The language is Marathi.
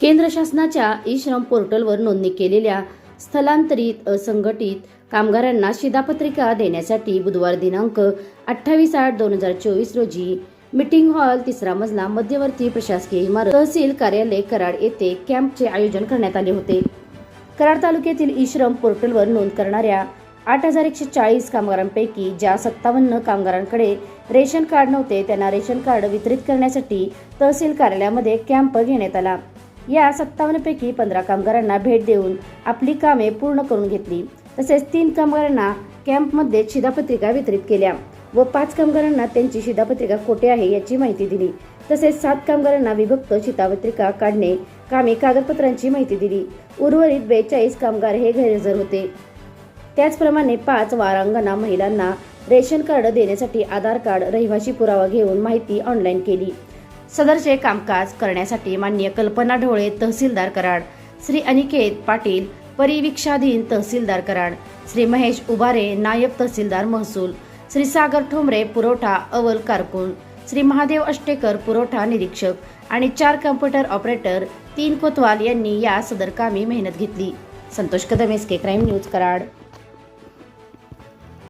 केंद्र शासनाच्या ई श्रम पोर्टलवर नोंदणी केलेल्या स्थलांतरित असंघटित कामगारांना शिधापत्रिका देण्यासाठी बुधवार दिनांक अठ्ठावीस आठ दोन हजार चोवीस रोजी मीटिंग हॉल तिसरा मजला मध्यवर्ती प्रशासकीय इमारत तहसील कार्यालय कराड येथे कॅम्पचे आयोजन करण्यात आले होते. कराड तालुक्यातील ई श्रम पोर्टलवर नोंद करणाऱ्या आठ हजार एकशे चाळीस कामगारांपैकी ज्या सत्तावन्न कामगारांकडे रेशन कार्ड नव्हते त्यांना रेशन कार्ड वितरित करण्यासाठी तहसील कार्यालयामध्ये कॅम्प घेण्यात आला. या सत्तावन्नपैकी पंधरा कामगारांना भेट देऊन आपली कामे पूर्ण करून घेतली. तसेच तीन कामगारांना कॅम्पमध्ये शिधापत्रिका वितरित केल्या व पाच कामगारांना त्यांची शिधापत्रिका कोठे आहे याची माहिती दिली. तसेच सात कामगारांना विभक्त शिधापत्रिका काढणे कामे कागदपत्रांची माहिती दिली. उर्वरित बेचाळीस कामगार हे गैरहजर होते. त्याचप्रमाणे पाच वारांगणा महिलांना रेशन कार्ड देण्यासाठी आधार कार्ड रहिवासी पुरावा घेऊन माहिती ऑनलाईन केली. सदरचे कामकाज करण्यासाठी मान्य कल्पना ढोळे तहसीलदार कराड श्री अनिकेत पाटील परिवीक्षाधीन तहसीलदार कराड श्री महेश उबारे नायब तहसीलदार महसूल श्री सागर ठोंबरे पुरवठा अवल कारकून श्री महादेव अष्टेकर पुरवठा निरीक्षक आणि चार कम्प्युटर ऑपरेटर तीन कोतवाल यांनी या सदरकामी मेहनत घेतली. Santosh Kadam S K crime news Karad.